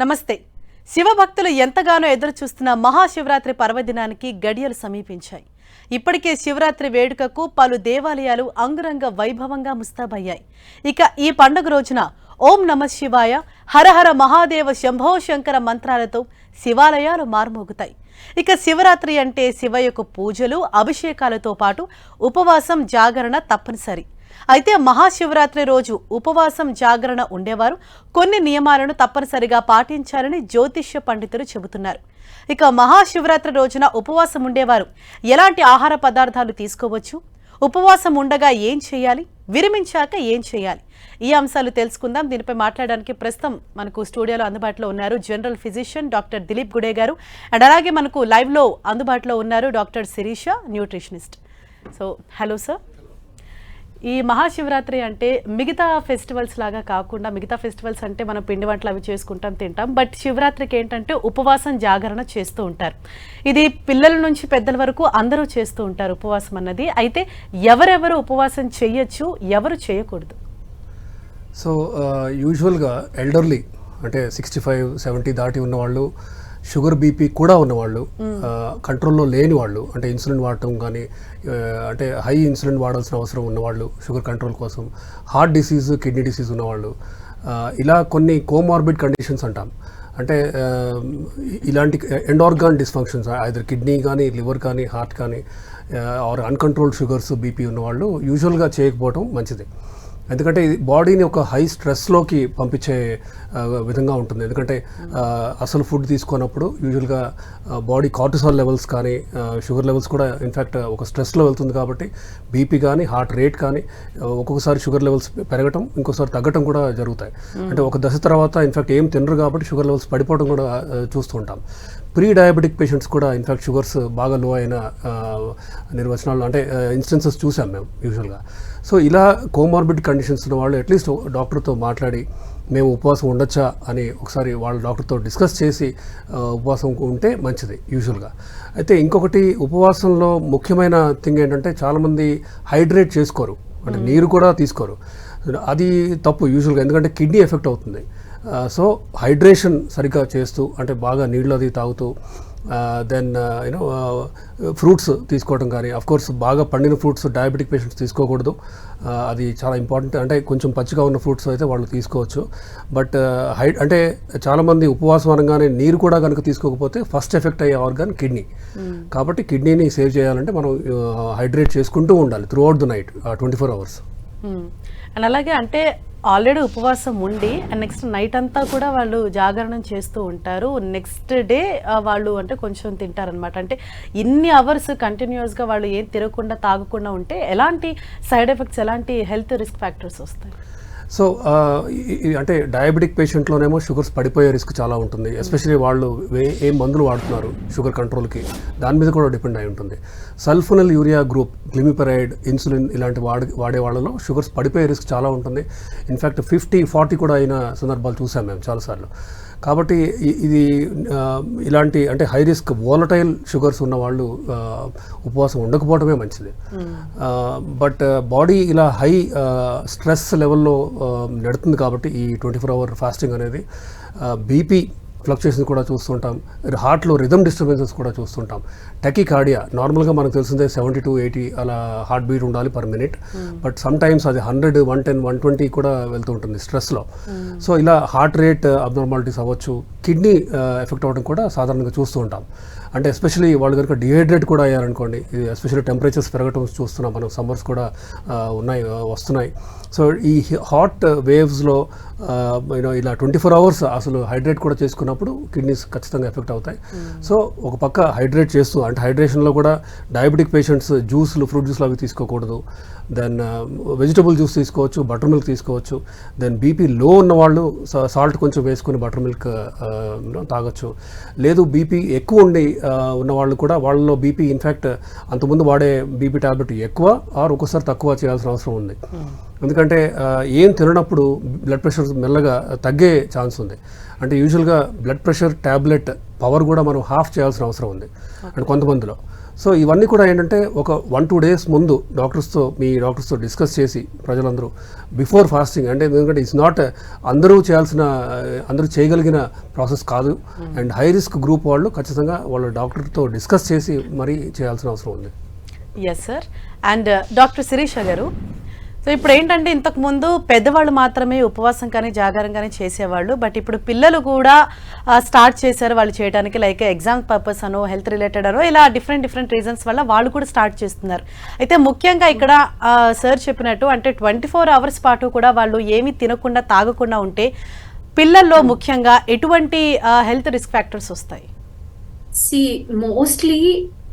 నమస్తే. శివభక్తులు ఎంతగానో ఎదురు చూస్తున్న మహాశివరాత్రి పర్వదినానికి గడియలు సమీపించాయి. ఇప్పటికే శివరాత్రి వేడుకకు పలు దేవాలయాలు అంగరంగ వైభవంగా ముస్తాబయ్యాయి. ఇక ఈ పండుగ రోజున ఓం నమ శివాయ హరహర మహాదేవ శంభో శంకర మంత్రాలతో శివాలయాలు మార్మోగుతాయి. ఇక శివరాత్రి అంటే శివ యొక్క పూజలు అభిషేకాలతో పాటు ఉపవాసం జాగరణ తప్పనిసరి. అయితే మహాశివరాత్రి రోజు ఉపవాసం జాగరణ ఉండేవారు. కొన్ని నియమాలను తప్పనిసరిగా పాటించాలని జ్యోతిష్య పండితులు చెబుతున్నారు. ఇక మహాశివరాత్రి రోజున ఉపవాసం ఉండేవారు. ఎలాంటి ఆహార పదార్థాలు తీసుకోవచ్చు? ఉపవాసం ఉండగా ఏం చేయాలి? విరమించాక ఏం చేయాలి? ఈ అంశాలు తెలుసుకుందాం. దీనిపై మాట్లాడడానికి ప్రస్తుతం మనకు స్టూడియోలో అందుబాటులో ఉన్నారు general physician doctor Dilip Gude గారు. అండ్ అలాగే మనకు లైవ్లో అందుబాటులో ఉన్నారు doctor Sirisha nutritionist. So hello sir. ఈ మహాశివరాత్రి అంటే మిగతా ఫెస్టివల్స్ లాగా కాకుండా మిగతా ఫెస్టివల్స్ అంటే మనం పిండి వంటలు అవి చేసుకుంటాం తింటాం. బట్ శివరాత్రికి ఏంటంటే ఉపవాసం జాగరణ చేస్తూ ఉంటారు. ఇది పిల్లల నుంచి పెద్దల వరకు అందరూ చేస్తూ ఉంటారు ఉపవాసం అన్నది. అయితే ఎవరెవరు ఉపవాసం చేయొచ్చు ఎవరు చేయకూడదు? సో యూజువల్గా ఎల్డర్లీ అంటే సిక్స్టీ ఫైవ్ సెవెంటీ దాటి ఉన్నవాళ్ళు షుగర్ బీపీ కూడా ఉన్నవాళ్ళు కంట్రోల్లో లేని వాళ్ళు అంటే ఇన్సులిన్ వాడటం కానీ అంటే హై ఇన్సులిన్ వాడాల్సిన అవసరం ఉన్నవాళ్ళు షుగర్ కంట్రోల్ కోసం హార్ట్ డిసీజ్ కిడ్నీ డిసీజ్ ఉన్నవాళ్ళు ఇలా కొన్ని కోమార్బిడ్ కండిషన్స్ అంటాం. అంటే ఇలాంటి end organ dysfunctions either kidney కానీ లివర్ కానీ హార్ట్ కానీ ఆర్ అన్కంట్రోల్డ్ షుగర్స్ బీపీ ఉన్నవాళ్ళు యూజువల్గా చేయకపోవడం మంచిది. ఎందుకంటే ఇది బాడీని ఒక హై స్ట్రెస్లోకి పంపించే విధంగా ఉంటుంది. ఎందుకంటే అసలు ఫుడ్ తీసుకున్నప్పుడు యూజువల్గా బాడీ కార్టిసాల్ లెవెల్స్ కానీ షుగర్ లెవెల్స్ కూడా ఇన్ఫ్యాక్ట్ ఒక స్ట్రెస్లో వెళ్తుంది కాబట్టి బీపీ కానీ హార్ట్ రేట్ కానీ ఒక్కొక్కసారి షుగర్ లెవెల్స్ పెరగటం ఇంకోసారి తగ్గటం కూడా జరుగుతాయి. అంటే ఒక దశ తర్వాత ఇన్ఫ్యాక్ట్ ఏం తినరు కాబట్టి షుగర్ లెవెల్స్ పడిపోవడం కూడా చూస్తూ ఉంటాం. ప్రీ డయాబెటిక్ పేషెంట్స్ కూడా ఇన్ఫ్యాక్ట్ షుగర్స్ బాగా లో అయిన నిర్వచనాలు అంటే ఇన్స్టెన్సెస్ చూసాం మేము యూజువల్గా. సో ఇలా కోమార్బిడ్ కండిషన్స్ ఉన్న వాళ్ళు అట్లీస్ట్ డాక్టర్తో మాట్లాడి మేము ఉపవాసం ఉండొచ్చా? అని ఒకసారి వాళ్ళ డాక్టర్తో డిస్కస్ చేసి ఉపవాసం ఉంటే మంచిది యూజువల్గా అయితే ఇంకొకటి ఉపవాసంలో ముఖ్యమైన థింగ్ ఏంటంటే చాలామంది హైడ్రేట్ చేసుకోరు. అంటే నీరు కూడా తీసుకోరు. అది తప్పు యూజువల్గా ఎందుకంటే కిడ్నీ ఎఫెక్ట్ అవుతుంది. సో హైడ్రేషన్ సరిగ్గా చేస్తూ అంటే బాగా నీళ్ళు అది తాగుతూ దెన్ యూనో ఫ్రూట్స్ తీసుకోవడం కానీ అఫ్ కోర్స్ బాగా పండిన ఫ్రూట్స్ డయాబెటిక్ పేషెంట్స్ తీసుకోకూడదు. అది చాలా ఇంపార్టెంట్ అంటే కొంచెం పచ్చిగా ఉన్న ఫ్రూట్స్ అయితే వాళ్ళు తీసుకోవచ్చు. బట్ హై అంటే చాలామంది ఉపవాసం అనగానే నీరు కూడా కనుక తీసుకోకపోతే ఫస్ట్ ఎఫెక్ట్ అయ్యే ఆర్గాన్ కిడ్నీ కాబట్టి కిడ్నీని సేవ్ చేయాలంటే మనం హైడ్రేట్ చేసుకుంటూ ఉండాలి throughout the night twenty four hours and అలాగే అంటే ఆల్రెడీ ఉపవాసం ఉండి నెక్స్ట్ నైట్ అంతా కూడా వాళ్ళు జాగరణం చేస్తూ ఉంటారు. నెక్స్ట్ డే వాళ్ళు అంటే కొంచెం తింటారనమాట అంటే ఇన్ని అవర్స్ కంటిన్యూస్గా వాళ్ళు ఏం తిరగకుండా తాగకుండా ఉంటే ఎలాంటి సైడ్ ఎఫెక్ట్స్ ఎలాంటి హెల్త్ రిస్క్ ఫ్యాక్టర్స్ వస్తాయి? సో ఈ- అంటే డయాబెటిక్ పేషెంట్లోనేమో షుగర్స్ పడిపోయే రిస్క్ చాలా ఉంటుంది. ఎస్పెషలీ వాళ్ళు ఏ- మందులు వాడుతున్నారు షుగర్ కంట్రోల్కి దాని మీద కూడా డిపెండ్ అయి ఉంటుంది. Sulfonylurea group glimepiride insulin ఇలాంటి వాడే వాడే వాళ్ళలో షుగర్స్ పడిపోయే రిస్క్ చాలా ఉంటుంది. ఇన్ఫ్యాక్ట్ ఫిఫ్టీ ఫార్టీ కూడా అయిన సందర్భాలు చూసాం మేము చాలాసార్లు. కాబట్టి ఇది ఇలాంటి అంటే హై రిస్క్ వోలటైల్ షుగర్స్ ఉన్న వాళ్ళు ఉపవాసం ఉండకపోవడమే మంచిది. బట్ బాడీ ఇలా హై స్ట్రెస్ లెవెల్లో నడుతుంది కాబట్టి ఈ ట్వంటీ ఫోర్ అవర్ ఫాస్టింగ్ అనేది బీపీ ఫ్లక్చుయేషన్ కూడా చూస్తుంటాం. హార్ట్లో రిథమ్ డిస్టర్బెన్సెస్ కూడా చూస్తుంటాం. టెకీ కార్డియా నార్మల్గా మనకు తెలిసిందే సెవెంటీ టు ఎయిటీ అలా హార్ట్ బీట్ ఉండాలి per minute but sometimes అది hundred one ten one twenty కూడా వెళ్తూ ఉంటుంది స్ట్రెస్లో సో ఇలా హార్ట్ రేట్ అబ్నార్మాలిటీస్ అవ్వచ్చు. కిడ్నీ ఎఫెక్ట్ అవ్వడం కూడా సాధారణంగా చూస్తూ ఉంటాం. అంటే ఎస్పెషలీ వాళ్ళు కనుక డిహైడ్రేట్ కూడా అయ్యారనుకోండి ఇది ఎస్పెషల్లీ టెంపరేచర్స్ పెరగటం చూస్తున్నాం. మనం సమ్మర్స్ కూడా ఆ, ఉన్నాయి వస్తున్నాయి. సో ఈ హాట్ వేవ్స్లో యూనో ఇలా ట్వంటీ ఫోర్ అవర్స్ అసలు హైడ్రేట్ కూడా చేసుకున్నప్పుడు కిడ్నీస్ ఖచ్చితంగా ఎఫెక్ట్ అవుతాయి. సో ఒక పక్క హైడ్రేట్ చేస్తూ అంటే హైడ్రేషన్లో కూడా డయాబెటిక్ పేషెంట్స్ జ్యూస్లు ఫ్రూట్ జ్యూస్లు అవి తీసుకోకూడదు. దెన్ వెజిటబుల్ జ్యూస్ తీసుకోవచ్చు బటర్ మిల్క్ తీసుకోవచ్చు. దెన్ బీపీ లో ఉన్న వాళ్ళు సాల్ట్ కొంచెం వేసుకుని బటర్ మిల్క్ తాగొచ్చు. లేదు బీపీ ఎక్కువ ఉండి ఉన్న వాళ్ళు కూడా వాళ్ళలో బీపీ ఇన్ఫ్యాక్ట్ అంతకుముందు వాడే బీపీ టాబ్లెట్ ఎక్కువ ఆర్ ఒక్కోసారి తక్కువ చేయాల్సిన అవసరం ఉంది. ఎందుకంటే ఏం తిననప్పుడు బ్లడ్ ప్రెషర్ మెల్లగా తగ్గే ఛాన్స్ ఉంది. అంటే యూజువల్గా బ్లడ్ ప్రెషర్ ట్యాబ్లెట్ పవర్ కూడా మనం హాఫ్ చేయాల్సిన అవసరం ఉంది. అంటే కొంతమందిలో. సో ఇవన్నీ కూడా ఏంటంటే ఒక వన్ టూ డేస్ ముందు డాక్టర్స్తో మీ డాక్టర్స్తో డిస్కస్ చేసి ప్రజలందరూ బిఫోర్ ఫాస్టింగ్ అంటే ఎందుకంటే ఇట్స్ నాట్ అందరూ చేయాల్సిన అందరూ చేయగలిగిన ప్రాసెస్ కాదు. అండ్ హై రిస్క్ గ్రూప్ వాళ్ళు ఖచ్చితంగా వాళ్ళ డాక్టర్తో డిస్కస్ చేసి మరీ చేయాల్సిన అవసరం ఉంది. Yes sir and doctor Sirisha గారు సో ఇప్పుడు ఏంటంటే ఇంతకు ముందు పెద్దవాళ్ళు మాత్రమే ఉపవాసం కానీ జాగారం కానీ చేసేవాళ్ళు. బట్ ఇప్పుడు పిల్లలు కూడా స్టార్ట్ చేశారు వాళ్ళు చేయడానికి లైక్ ఎగ్జామ్ పర్పస్ అనో హెల్త్ రిలేటెడ్ అనో ఇలా డిఫరెంట్ డిఫరెంట్ రీజన్స్ వల్ల వాళ్ళు కూడా స్టార్ట్ చేస్తున్నారు. అయితే ముఖ్యంగా ఇక్కడ సార్ చెప్పినట్టు అంటే ట్వంటీ ఫోర్ అవర్స్ పాటు కూడా వాళ్ళు ఏమీ తినకుండా తాగకుండా ఉంటే పిల్లల్లో ముఖ్యంగా ఎటువంటి హెల్త్ రిస్క్ ఫ్యాక్టర్స్ వస్తాయి? సి మోస్ట్లీ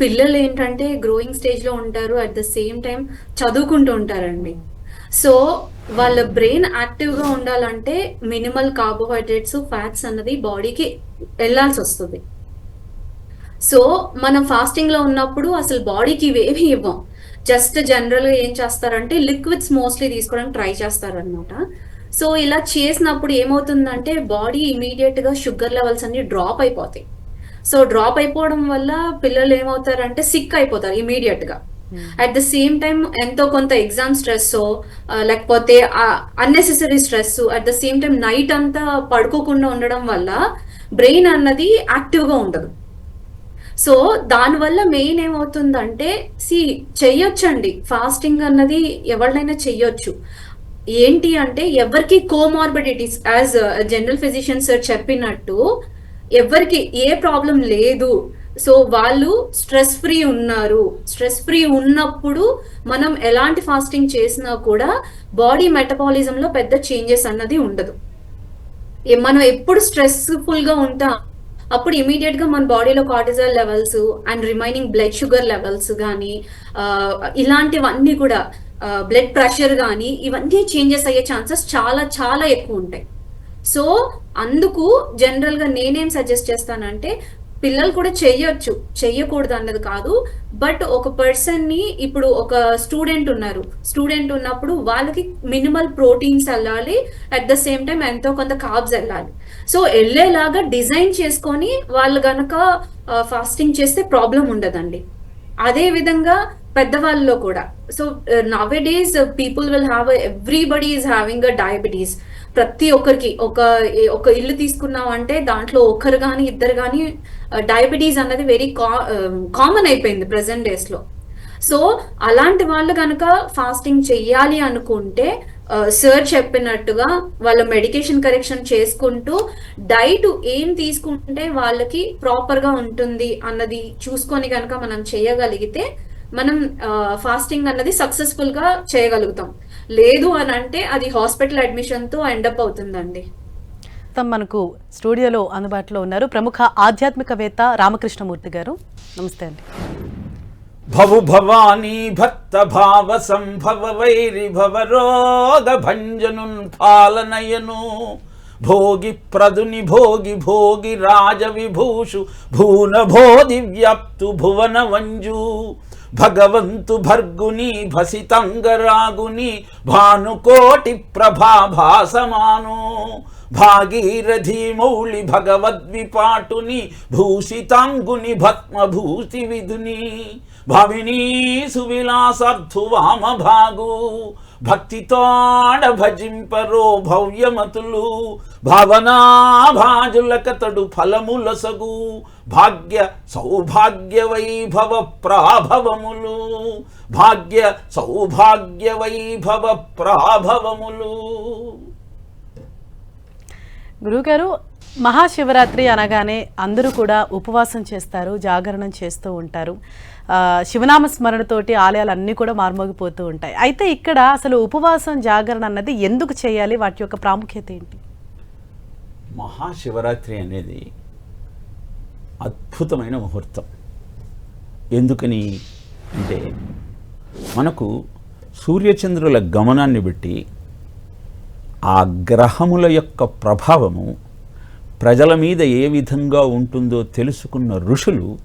పిల్లలు ఏంటంటే గ్రోయింగ్ స్టేజ్లో ఉంటారు. అట్ ద సేమ్ టైం చదువుకుంటూ ఉంటారండి. సో వాళ్ళ బ్రెయిన్ యాక్టివ్గా ఉండాలంటే మినిమల్ కార్బోహైడ్రేట్స్ ఫ్యాట్స్ అన్నది బాడీకి వెళ్ళాల్సి వస్తుంది. సో మనం ఫాస్టింగ్లో ఉన్నప్పుడు అసలు బాడీకి ఇవేమి ఇవ్వం. జస్ట్ జనరల్గా ఏం చేస్తారంటే లిక్విడ్స్ మోస్ట్లీ తీసుకోవడానికి ట్రై చేస్తారనమాట సో ఇలా చేసినప్పుడు ఏమవుతుందంటే బాడీ ఇమీడియట్గా షుగర్ లెవెల్స్ అన్ని డ్రాప్ అయిపోతాయి. సో డ్రాప్ అయిపోవడం వల్ల పిల్లలు ఏమవుతారంటే సిక్ అయిపోతారు ఇమీడియట్గా అట్ ద సేమ్ టైం ఎంతో కొంత ఎగ్జామ్ స్ట్రెస్ లేకపోతే unnecessary stress at the same time night అంతా పడుకోకుండా ఉండడం వల్ల బ్రెయిన్ అన్నది యాక్టివ్గా ఉండదు. సో దానివల్ల మెయిన్ ఏమవుతుందంటే సి చెయ్యొచ్చండి. ఫాస్టింగ్ అన్నది ఎవరినైనా చెయ్యొచ్చు. ఏంటి అంటే ఎవరికి comorbidities as general physician sir చెప్పినట్టు ఎవరికి ఏ ప్రాబ్లం లేదు సో వాళ్ళు స్ట్రెస్ ఫ్రీ ఉన్నారు. స్ట్రెస్ ఫ్రీ ఉన్నప్పుడు మనం ఎలాంటి ఫాస్టింగ్ చేసినా కూడా బాడీ మెటబాలిజంలో పెద్ద చేంజెస్ అన్నది ఉండదు. మనం ఎప్పుడు స్ట్రెస్ఫుల్గా ఉంటాం అప్పుడు ఇమీడియట్గా మన బాడీలో cortisol levels and remaining blood sugar levels కానీ ఇలాంటివన్నీ కూడా బ్లడ్ ప్రెషర్ కానీ ఇవన్నీ చేంజెస్ అయ్యే ఛాన్సెస్ చాలా చాలా ఎక్కువ ఉంటాయి. సో అందుకు జనరల్గా నేనేం సజెస్ట్ చేస్తానంటే పిల్లలు కూడా చెయ్యొచ్చు చెయ్యకూడదు అన్నది కాదు. బట్ ఒక పర్సన్ని ఇప్పుడు ఒక స్టూడెంట్ ఉన్నారు. స్టూడెంట్ ఉన్నప్పుడు వాళ్ళకి మినిమల్ ప్రోటీన్స్ వెళ్ళాలి అట్ ద సేమ్ టైం ఎంతో కొంత కాబ్స్ వెళ్ళాలి సో వెళ్ళేలాగా డిజైన్ చేసుకొని వాళ్ళు గనక ఫాస్టింగ్ చేస్తే ప్రాబ్లం ఉండదండి. అదే విధంగా పెద్దవాళ్ళలో కూడా. So now days people will have everybody is having a diabetes ప్రతి ఒక్కరికి ఒక ఒక ఇల్లు తీసుకున్నాం అంటే దాంట్లో ఒకరు కానీ ఇద్దరు కానీ డయాబెటీస్ అన్నది వెరీ కామన్ um, అయిపోయింది ప్రజెంట్ డేస్లో. సో అలాంటి వాళ్ళు కనుక ఫాస్టింగ్ చెయ్యాలి అనుకుంటే uh, సార్ చెప్పినట్టుగా వాళ్ళ మెడికేషన్ కరెక్షన్ చేసుకుంటూ డైట్ ఏం తీసుకుంటే వాళ్ళకి ప్రాపర్గా ఉంటుంది అన్నది చూసుకొని కనుక మనం చేయగలిగితే మనం uh, ఫాస్టింగ్ అన్నది సక్సెస్ఫుల్గా చేయగలుగుతాం. లేదు అని అంటే అది హాస్పిటల్ అడ్మిషన్తో ఎండప్ అవుతుందండి. ప్రస్తుతం మనకు స్టూడియోలో అందుబాటులో ఉన్నారు ప్రముఖ ఆధ్యాత్మికవేత్త రామకృష్ణమూర్తి గారు. నమస్తే అండి. భవు భవానీ భక్త భావ సంభవ వైరి భవ రోగ భంజనున్ పాలనయను. భోగి ప్రదుని భోగి భోగి రాజ విభూషు భూన భోది వ్యాప్తు భువన వంజు. భగవంతు భర్గుని భసితంగరాగుని భానుకోటి ప్రభాభాసమాను. భాగీరథి మౌళి భగవద్విపాటుని భూషితాంగుని భస్మభూతి విధుని భవినీ సువిలాసార్థు వామ భాగు భక్తితోడ భజింపరో భవ్యమతులు. భావనాభాజులకతడు ఫలములసగు. భాగ్య సౌభాగ్య వైభవ ప్రాభవములు భాగ్య సౌభాగ్య వైభవ ప్రాభవములు గురువుగారు మహాశివరాత్రి అనగానే అందరూ కూడా ఉపవాసం చేస్తారు జాగరణం చేస్తూ ఉంటారు. శివనామ స్మరణతోటి ఆలయాలు అన్నీ కూడా మార్మోగిపోతూ ఉంటాయి. అయితే ఇక్కడ అసలు ఉపవాసం జాగరణ అన్నది ఎందుకు చేయాలి? వాటి యొక్క ప్రాముఖ్యత ఏంటి? మహాశివరాత్రి అనేది అద్భుతమైన ముహూర్తం. ఎందుకని అంటే మనకు సూర్యచంద్రుల గమనాన్ని బట్టి ఆ గ్రహముల యొక్క ప్రభావము ప్రజల మీద ఏ విధంగా ఉంటుందో తెలుసుకున్న ఋషులు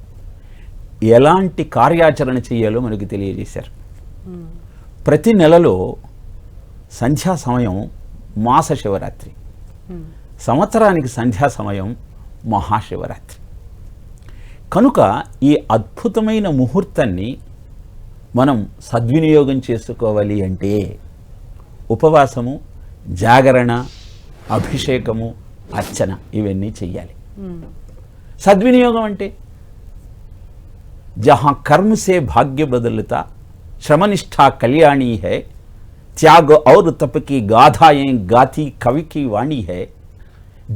ఎలాంటి కార్యాచరణ చేయాలో మనకి తెలియజేశారు. ప్రతి నెలలో సంధ్యా సమయం మాస శివరాత్రి. సంవత్సరానికి సంధ్యా సమయం మహాశివరాత్రి కనుక ఈ అద్భుతమైన ముహూర్తాన్ని మనం సద్వినియోగం చేసుకోవాలి అంటే ఉపవాసము జాగరణ అభిషేకము అర్చన ఇవన్నీ చెయ్యాలి సద్వినియోగం అంటే जहाँ कर्म से भाग्य बदलता श्रमनिष्ठा कल्याणी है त्याग और तप की गाथाएं गाती कवि की वाणी है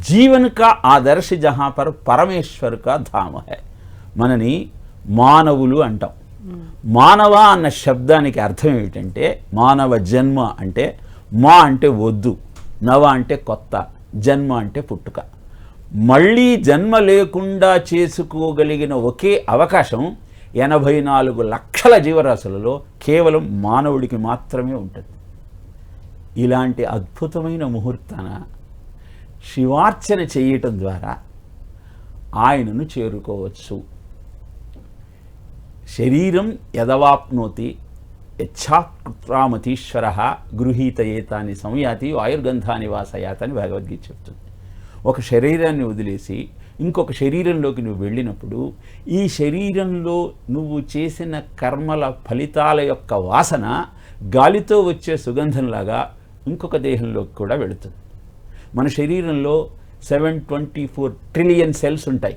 జీవన్ కా ఆదర్శ జహా పర్ పరమేశ్వర్ కా ధామ హై మనని మానవులు అంటాం మానవ అన్న శబ్దానికి అర్థం ఏమిటంటే మానవ జన్మ అంటే మా అంటే వద్దు నవ అంటే కొత్త జన్మ అంటే పుట్టుక. మళ్ళీ జన్మ లేకుండా చేసుకోగలిగిన ఒకే అవకాశం ఎనభై నాలుగు లక్షల జీవరాశులలో కేవలం మానవుడికి మాత్రమే ఉంటుంది. ఇలాంటి అద్భుతమైన ముహూర్తాన శివార్చన చేయటం ద్వారా ఆయనను చేరుకోవచ్చు. శరీరం యదవాప్నోతి యచ్ఛాత్రామతీశ్వర గృహీతయేతాని సంయాతి ఆయుర్గంధాని వాసయాత అని భగవద్గీత చెప్తుంది. ఒక శరీరాన్ని వదిలేసి ఇంకొక శరీరంలోకి నువ్వు వెళ్ళినప్పుడు ఈ శరీరంలో నువ్వు చేసిన కర్మల ఫలితాల యొక్క వాసన గాలితో వచ్చే సుగంధంలాగా ఇంకొక దేహంలోకి కూడా వెళుతుంది. మన శరీరంలో seven twenty four trillion cells ఉంటాయి.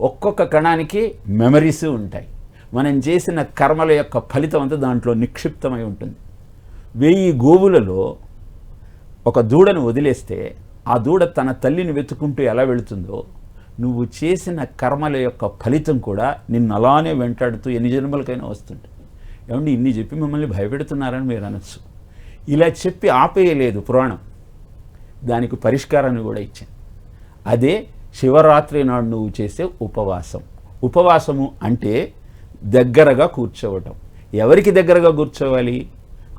ఒక్కొక్క కణానికి మెమరీస్ ఉంటాయి. మనం చేసిన కర్మల యొక్క ఫలితం అంతా దాంట్లో నిక్షిప్తమై ఉంటుంది. వెయ్యి గోవులలో ఒక దూడను వదిలేస్తే ఆ దూడ తన తల్లిని వెతుకుంటూ ఎలా వెళుతుందో నువ్వు చేసిన కర్మల యొక్క ఫలితం కూడా నిన్ను అలానే వెంటాడుతూ ఎన్ని జన్మలకైనా వస్తుంటుంది ఏమండి ఇన్ని చెప్పి మిమ్మల్ని భయపెడుతున్నారని మీరు అనొచ్చు. ఇలా చెప్పి ఆపేయలేదు పురాణం. దానికి పరిష్కారాన్ని కూడా ఇచ్చింది అదే శివరాత్రి నాడు నువ్వు చేసే ఉపవాసం. ఉపవాసము అంటే దగ్గరగా కూర్చోవటం. ఎవరికి దగ్గరగా కూర్చోవాలి?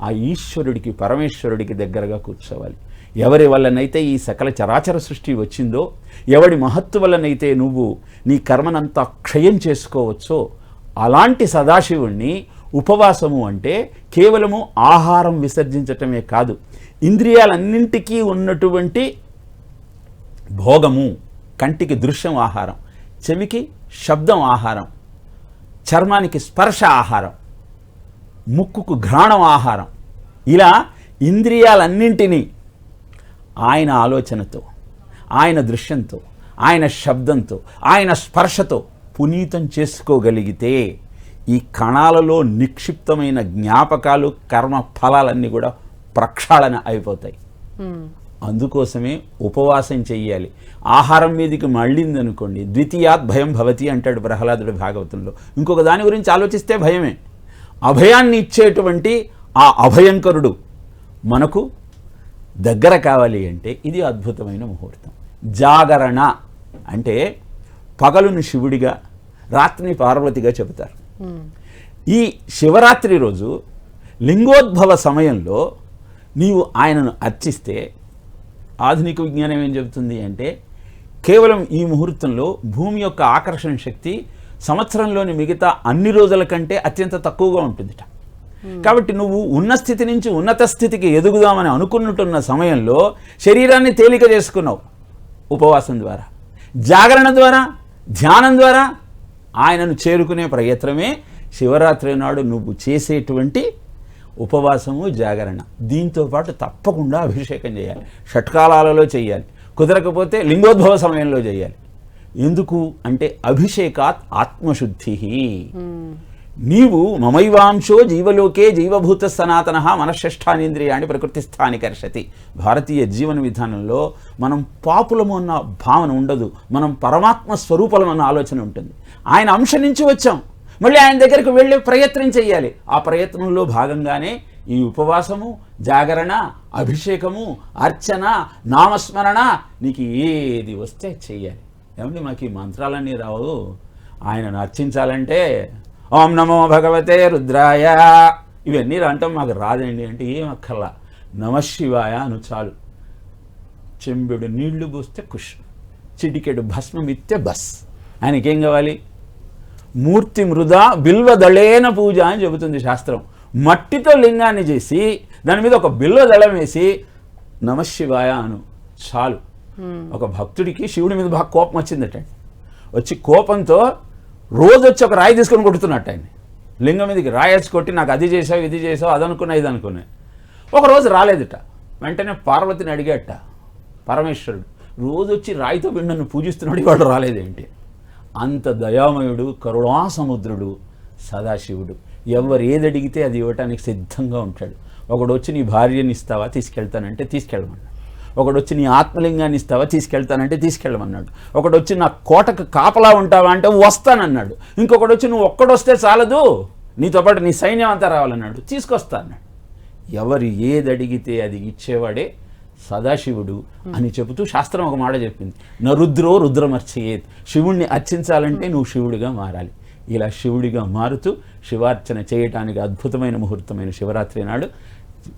ఆ ఈశ్వరుడికి పరమేశ్వరుడికి దగ్గరగా కూర్చోవాలి. ఎవరి వల్లనైతే ఈ సకల చరాచర సృష్టి వచ్చిందో ఎవడి మహత్తు వల్లనైతే నువ్వు నీ కర్మనంతా క్షయం చేసుకోవచ్చో అలాంటి సదాశివుణ్ణి ఉపవాసము అంటే కేవలము ఆహారం విసర్జించటమే కాదు. ఇంద్రియాలన్నింటికీ ఉన్నటువంటి భోగము కంటికి దృశ్యం ఆహారం చెవికి శబ్దం ఆహారం చర్మానికి స్పర్శ ఆహారం ముక్కుకు ఘ్రాణం ఆహారం. ఇలా ఇంద్రియాలన్నింటినీ ఆయన ఆలోచనతో ఆయన దృశ్యంతో ఆయన శబ్దంతో ఆయన స్పర్శతో పునీతం చేసుకోగలిగితే ఈ కణాలలో నిక్షిప్తమైన జ్ఞాపకాలు కర్మ ఫలాలన్నీ కూడా ప్రక్షాళన అయిపోతాయి. అందుకోసమే ఉపవాసం చెయ్యాలి. ఆహారం మీదకి మళ్ళింది అనుకోండి ద్వితీయాత్ భయం భవతి అంటాడు ప్రహ్లాదుడు భాగవతంలో. ఇంకొక దాని గురించి ఆలోచిస్తే భయమే. అభయాన్ని ఇచ్చేటువంటి ఆ అభయంకరుడు మనకు దగ్గర కావాలి అంటే ఇది అద్భుతమైన ముహూర్తం. జాగరణ అంటే పగలుని శివుడిగా రాత్రిని పార్వతిగా చెబుతారు. ఈ శివరాత్రి రోజు లింగోద్భవ సమయంలో నీవు ఆయనను అర్చిస్తే ఆధునిక విజ్ఞానం ఏం చెబుతుంది అంటే కేవలం ఈ ముహూర్తంలో భూమి యొక్క ఆకర్షణ శక్తి సంవత్సరంలోని మిగతా అన్ని రోజుల కంటే అత్యంత తక్కువగా ఉంటుందిట. కాబట్టి నువ్వు ఉన్న స్థితి నుంచి ఉన్నత స్థితికి ఎదుగుదామని అనుకున్నట్టున్న సమయంలో శరీరాన్ని తేలిక చేసుకున్నావు ఉపవాసం ద్వారా జాగరణ ద్వారా ధ్యానం ద్వారా ఆయనను చేరుకునే ప్రయత్నమే శివరాత్రి నాడు నువ్వు చేసేటువంటి ఉపవాసము జాగరణ. దీంతో పాటు తప్పకుండా అభిషేకం చేయాలి. షట్కాలాలలో చేయాలి. కుదరకపోతే లింగోద్భవ సమయంలో చేయాలి. ఎందుకు అంటే అభిషేకాత్ ఆత్మశుద్ధి నీవు మమైవాంశో జీవలోకే జీవభూత సనాతన మనశ్రేష్టానేంద్రియాన్ని ప్రకృతి స్థాని కర్షతి. భారతీయ జీవన విధానంలో మనం పాపులము అన్న భావన ఉండదు. మనం పరమాత్మ స్వరూపలం అన్న ఆలోచన ఉంటుంది. ఆయన అంశం నుంచి వచ్చాం. మళ్ళీ ఆయన దగ్గరికి వెళ్ళే ప్రయత్నం చేయాలి ఆ ప్రయత్నంలో భాగంగానే ఈ ఉపవాసము జాగరణ అభిషేకము అర్చన నామస్మరణ నీకు ఏది వస్తే చెయ్యాలి. ఏమండి మాకు ఈ మంత్రాలన్నీ రావు. ఆయనను అర్చించాలంటే ఓం నమో భగవతే రుద్రాయ. ఇవన్నీ అంటాం మాకు రాదండి అంటే ఏం అక్కర్లా. నమశివాయ అను చాలు. చెంబుడు నీళ్ళు పోస్తే కుష్ చిటికెడు భస్మం ఇస్తే బస్. ఆయనకేం కావాలి? మూర్తి మృద బిల్వదళేన పూజ అని చెబుతుంది శాస్త్రం. మట్టితో లింగాన్ని చేసి దాని మీద ఒక బిల్వదళం వేసి నమశివాయ అను. చాలు. ఒక భక్తుడికి శివుడి మీద బాగా కోపం వచ్చిందట వచ్చి కోపంతో రోజు వచ్చి ఒక రాయి తీసుకొని కొడుతున్నట్టు ఆయన. లింగం మీదకి రాయేసి కొట్టి నాకు అది చేసావు ఇది చేసావు అది అనుకున్నా ఇది అనుకున్నా ఒక రోజు రాలేదుట. వెంటనే పార్వతిని అడిగేట. పరమేశ్వరుడు రోజు వచ్చి రాయితో వీడు నన్ను పూజిస్తున్నాడు వాడు రాలేదేంటి? అంత దయామయుడు కరుణాసముద్రుడు సదాశివుడు. ఎవరు ఏది అడిగితే అది ఇవ్వటానికి సిద్ధంగా ఉంటాడు. ఒకడు వచ్చి నీ భార్యని ఇస్తావా? తీసుకెళ్తానంటే తీసుకెళ్ళమన్నాడు. ఒకడు వచ్చి నీ ఆత్మలింగాన్ని ఇస్తావా? తీసుకెళ్తానంటే తీసుకెళ్ళమన్నాడు. ఒకడు వచ్చి నా కోటకు కాపలా ఉంటావా అంటే వస్తానన్నాడు. ఇంకొకడు వచ్చి నువ్వు ఒక్కడొస్తే చాలదు. నీతో పాటు నీ సైన్యం అంతా రావాలన్నాడు. తీసుకొస్తా అన్నాడు ఎవరు ఏది అడిగితే అది ఇచ్చేవాడే సదాశివుడు అని చెబుతూ శాస్త్రం ఒక మాట చెప్పింది. నరుద్రో రుద్రమర్చయేత్. శివుణ్ణి అర్చించాలంటే నువ్వు శివుడిగా మారాలి. ఇలా శివుడిగా మారుతూ శివార్చన చేయటానికి అద్భుతమైన ముహూర్తమైన శివరాత్రి నాడు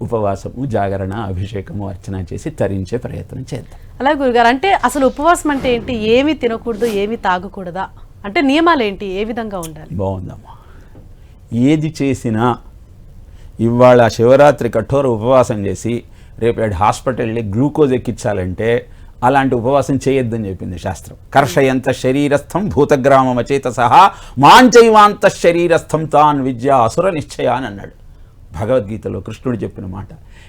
ఉపవాసము జాగరణ అభిషేకము అర్చన చేసి తరించే ప్రయత్నం చేద్దాం. అలా గురుగారు అంటే అసలు ఉపవాసం అంటే ఏంటి? ఏమి తినకూడదు ఏమి తాగకూడదా? అంటే నియమాలు ఏంటి? ఏ విధంగా ఉండాలి? బాగుందమ్మా. ఏది చేసినా ఇవాళ శివరాత్రి కఠోర ఉపవాసం చేసి రేపు ఏడు హాస్పిటల్ వెళ్ళి గ్లూకోజ్ ఎక్కించాలంటే అలాంటి ఉపవాసం చేయొద్దని చెప్పింది శాస్త్రం. కర్షయంత శరీరస్థం భూతగ్రామమచేత సహా మాంచైవాంత శరీరస్థం తాన్ విద్య అసుర నిశ్చయ అని అన్నాడు. భగవద్గీతలో కృష్ణుడు చెప్పిన మాట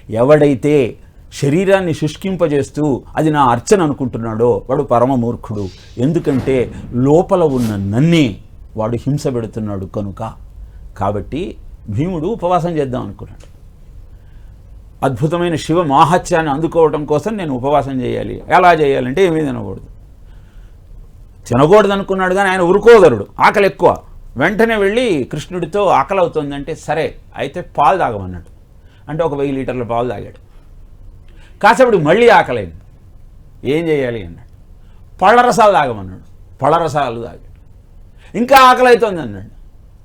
ఎవడైతే శరీరాన్ని శుష్కింపజేస్తూ అది నా అర్చన అనుకుంటున్నాడో వాడు పరమ మూర్ఖుడు. ఎందుకంటే లోపల ఉన్న నన్నే వాడు హింస పెడుతున్నాడు కనుక. కాబట్టి భీముడు ఉపవాసం చేద్దాం అనుకున్నాడు. అద్భుతమైన శివ మాహత్యాన్ని అందుకోవటం కోసం నేను ఉపవాసం చేయాలి. ఎలా చేయాలంటే ఏమీ తినకూడదు తినకూడదు అనుకున్నాడు కానీ ఆయన ఉరుకోదరుడు. ఆకలి ఎక్కువ. వెంటనే వెళ్ళి కృష్ణుడితో ఆకలి అవుతుందంటే సరే అయితే పాలు తాగమన్నాడు. అంటే ఒక వెయ్యి లీటర్ల పాలు తాగాడు. కాసేపటికి మళ్ళీ ఆకలైంది. ఏం చేయాలి అన్నాడు. పళ్ళ రసాలు తాగమన్నాడు. పళ్ళరసాలు తాగాడు. ఇంకా ఆకలి అవుతుంది అన్నాడు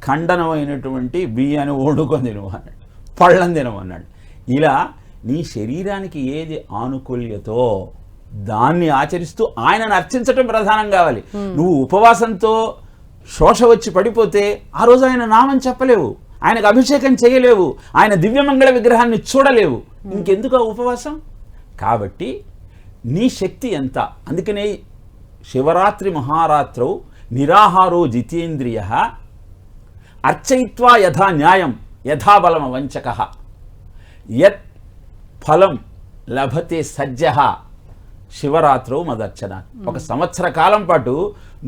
ఖండనమైనటువంటి బియ్యాన్ని వండుకొని తినవు అన్నాడు. పళ్ళని తినమన్నాడు. ఇలా నీ శరీరానికి ఏది ఆనుకూల్యతో దాన్ని ఆచరిస్తూ ఆయనను అర్చించటం ప్రధానం కావాలి. నువ్వు ఉపవాసంతో శోష వచ్చి పడిపోతే ఆ రోజు ఆయన నామం చెప్పలేవు. ఆయనకు అభిషేకం చేయలేవు. ఆయన దివ్యమంగళ విగ్రహాన్ని చూడలేవు. ఇంకెందుకు ఆ ఉపవాసం? కాబట్టి నీ శక్తి ఎంత? అందుకనే శివరాత్రి మహారాత్రౌ నిరాహారో జితేంద్రియ అర్చయిత్వా యథా న్యాయం యథాబలమ వంచక యత్ ఫలం లభతే సజ్జ శివరాత్రో మదర్చన. ఒక సంవత్సర కాలం పాటు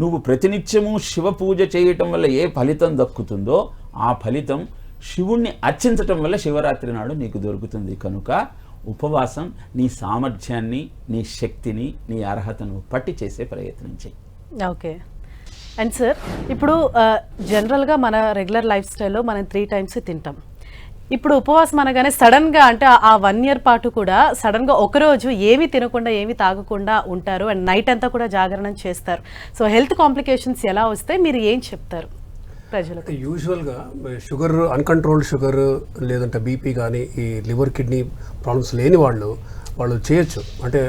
నువ్వు ప్రతినిత్యము శివ పూజ చేయటం వల్ల ఏ ఫలితం దక్కుతుందో ఆ ఫలితం శివుణ్ణి అర్చించటం వల్ల శివరాత్రి నాడు నీకు దొరుకుతుంది. కనుక ఉపవాసం నీ సామర్థ్యాన్ని నీ శక్తిని నీ అర్హతను పట్టి చేసే ప్రయత్నం చేయి. ఓకే. అండ్ సార్ ఇప్పుడు జనరల్గా మన రెగ్యులర్ లైఫ్ స్టైల్లో మనం త్రీ టైమ్స్ తింటాం. ఇప్పుడు ఉపవాసం అనగానే సడన్గా అంటే ఆ వన్ ఇయర్ పాటు కూడా సడన్గా ఒకరోజు ఏమీ తినకుండా ఏమీ తాగకుండా ఉంటారు. అండ్ నైట్ అంతా కూడా జాగరణం చేస్తారు. సో హెల్త్ కాంప్లికేషన్స్ ఎలా వస్తాయి? మీరు ఏం చెప్తారు ప్రజలకు? యూజువల్గా షుగర్ అన్కంట్రోల్డ్ షుగర్ లేదంటే బీపీ కానీ ఈ లివర్ కిడ్నీ ప్రాబ్లమ్స్ లేని వాళ్ళు వాళ్ళు చేయొచ్చు. అంటే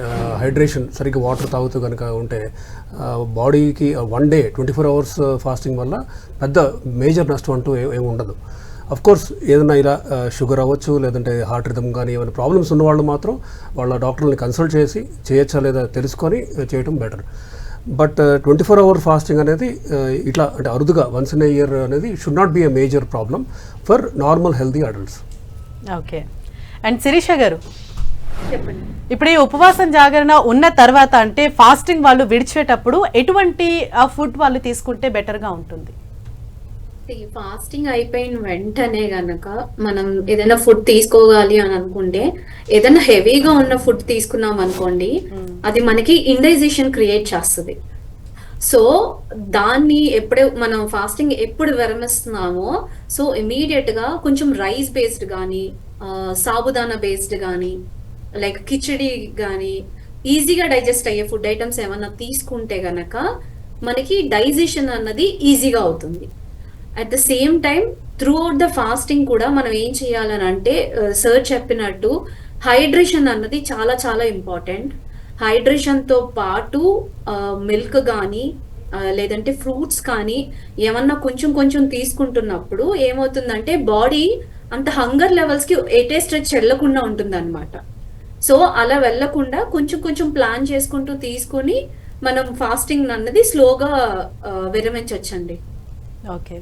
హైడ్రేషన్ సరిగ్గా వాటర్ తాగుతూ కనుక ఉంటే బాడీకి one day twenty four hours fasting వల్ల పెద్ద మేజర్ నష్టం అంటూ ఏమి ఉండదు. అఫ్ కోర్స్ ఏదైనా ఇలా షుగర్ అవ్వచ్చు లేదంటే హార్ట్ రిథమ్ కానీ ఏమైనా ప్రాబ్లమ్స్ ఉన్న వాళ్ళు మాత్రం వాళ్ళ డాక్టర్ని కన్సల్ట్ చేసి చేయొచ్చా లేదా తెలుసుకొని చేయటం better but twenty four hour fasting అనేది ఇట్లా అంటే అరుదుగా వన్స్ ఇన్ ఇయర్ అనేది should not be a major problem for normal healthy adults okay and Shirisha గారు చెప్పండి. ఇప్పుడు ఈ ఉపవాసం జాగరణ ఉన్న తర్వాత అంటే ఫాస్టింగ్ వాళ్ళు విడిచేటప్పుడు ఎటువంటి ఫుడ్ వాళ్ళు తీసుకుంటే బెటర్గా ఉంటుంది? ఫాస్టింగ్ అయిపోయిన వెంటనే గనక మనం ఏదైనా ఫుడ్ తీసుకోవాలి అని అనుకుంటే ఏదైనా హెవీగా ఉన్న ఫుడ్ తీసుకున్నాం అనుకోండి అది మనకి ఇండైజేషన్ క్రియేట్ చేస్తుంది. సో దాన్ని ఎప్పుడే మనం ఫాస్టింగ్ ఎప్పుడు విరమిస్తున్నామో సో ఇమీడియట్గా కొంచెం రైస్ బేస్డ్ కానీ సాబుదానా బేస్డ్ కానీ లైక్ కిచడి కానీ ఈజీగా డైజెస్ట్ అయ్యే ఫుడ్ ఐటమ్స్ ఏమన్నా తీసుకుంటే గనక మనకి డైజెషన్ అన్నది ఈజీగా అవుతుంది. At the same time throughout the fasting కూడా మనం ఏం చేయాలని అంటే uh, సార్ చెప్పినట్టు హైడ్రేషన్ అన్నది చాలా చాలా ఇంపార్టెంట్ హైడ్రేషన్తో పాటు uh, మిల్క్ కానీ uh, లేదంటే ఫ్రూట్స్ కానీ ఏమన్నా కొంచెం కొంచెం తీసుకుంటున్నప్పుడు ఏమవుతుందంటే బాడీ అంత హంగర్ లెవెల్స్కి ఏటే ఎటే స్ట్రెచ్ వెళ్ళకుండా ఉంటుందన్నమాట. సో అలా వెళ్ళకుండా కొంచెం కొంచెం ప్లాన్ చేసుకుంటూ తీసుకొని మనం ఫాస్టింగ్ అన్నది స్లోగా విరమించవచ్చండి ఓకే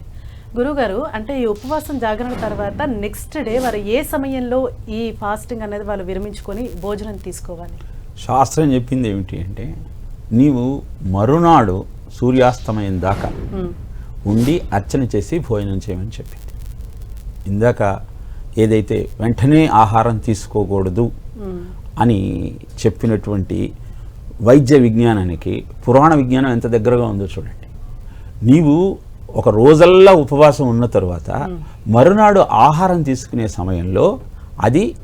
గురుగారు అంటే ఈ ఉపవాసం జాగరణ తర్వాత నెక్స్ట్ డే వారు ఏ సమయంలో ఈ ఫాస్టింగ్ అనేది వాళ్ళు విరమించుకొని భోజనం తీసుకోవాలి శాస్త్రం చెప్పింది ఏమిటి అంటే నీవు మరునాడు సూర్యాస్తమయం దాకా. ఉండి అర్చన చేసి భోజనం చేయమని చెప్పింది ఇందాక ఏదైతే వెంటనే ఆహారం తీసుకోకూడదు. అని చెప్పినటువంటి వైద్య విజ్ఞానానికి పురాణ విజ్ఞానం ఎంత దగ్గరగా ఉందో చూడండి నీవు ఒక రోజల్లా ఉపవాసం ఉన్న తరువాత మరునాడు ఆహారం తీసుకునే సమయంలో అది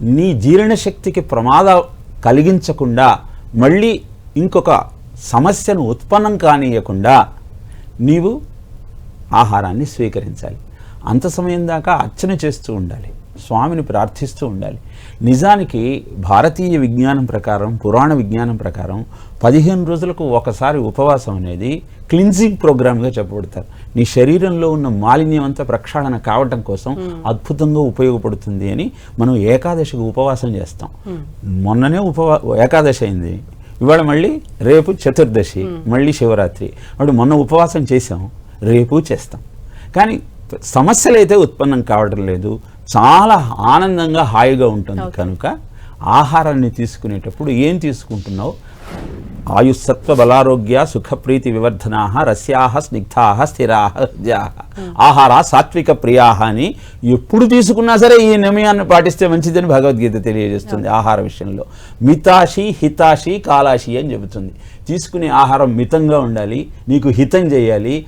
నీ జీర్ణశక్తికి ప్రమాదం కలిగించకుండా మళ్ళీ ఇంకొక సమస్యను ఉత్పన్నం కానీయకుండా నీవు ఆహారాన్ని స్వీకరించాలి. అంత సమయం దాకా అర్చన చేస్తూ ఉండాలి. స్వామిని ప్రార్థిస్తూ ఉండాలి. నిజానికి భారతీయ విజ్ఞానం ప్రకారం పురాణ విజ్ఞానం ప్రకారం పదిహేను రోజులకు ఒకసారి ఉపవాసం అనేది క్లిన్జింగ్ ప్రోగ్రామ్గా చెప్పబడతారు. నీ శరీరంలో ఉన్న మాలిన్యం అంతా ప్రక్షాళన కావటం కోసం అద్భుతంగా ఉపయోగపడుతుంది అని మనం ఏకాదశికి ఉపవాసం చేస్తాం. మొన్ననే ఉపవా ఏకాదశి అయింది. ఇవాళ మళ్ళీ రేపు చతుర్దశి మళ్ళీ శివరాత్రి. అప్పుడు మొన్న ఉపవాసం చేసాం రేపు చేస్తాం. కానీ సమస్యలు అయితే ఉత్పన్నం కావడం లేదు. చాలా ఆనందంగా హాయిగా ఉంటుంది కనుక ఆహారాన్ని తీసుకునేటప్పుడు ఏం తీసుకుంటున్నావు? ఆయుస్సత్వ బలారోగ్య సుఖప్రీతి వివర్ధనా రస్యా స్నిగ్ధా స్థిరా ఆహార సాత్విక ప్రియా అని ఎప్పుడు తీసుకున్నా సరే ఈ నియమాన్ని పాటిస్తే మంచిదని భగవద్గీత తెలియజేస్తుంది ఆహార విషయంలో. మితాషి హితాషి కాలాషి అని చెబుతుంది. తీసుకునే ఆహారం మితంగా ఉండాలి నీకు హితం చేయాలి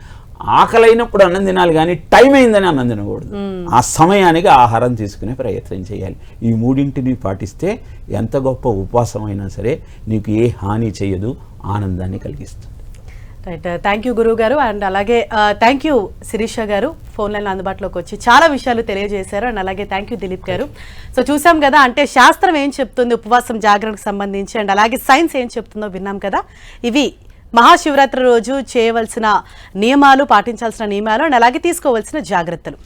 ఆకలైనప్పుడు అన్నం తినాలి కానీ టైం అయిందని అన్నం తినకూడదు. ఆ సమయానికి ఆహారం తీసుకునే ప్రయత్నం చేయాలి. ఈ మూడింటిని పాటిస్తే ఎంత గొప్ప ఉపవాసం అయినా సరే నీకు ఏ హాని చేయదు ఆనందాన్ని కలిగిస్తుంది. రైట్ థ్యాంక్ యూ గురువు గారు అండ్ అలాగే థ్యాంక్ యూ శిరీష గారు. ఫోన్ లైన్ అందుబాటులోకి వచ్చి చాలా విషయాలు తెలియజేశారు. అండ్ అలాగే థ్యాంక్ యూ దిలీప్ గారు. సో చూసాం కదా అంటే శాస్త్రం ఏం చెప్తుంది ఉపవాసం జాగరణకు సంబంధించి అండ్ అలాగే సైన్స్ ఏం చెప్తుందో విన్నాం కదా. ఇవి మహాశివరాత్రి రోజు చేయవలసిన నియమాలు పాటించాల్సిన నియమాలు అండ్ అలాగే తీసుకోవాల్సిన జాగ్రత్తలు.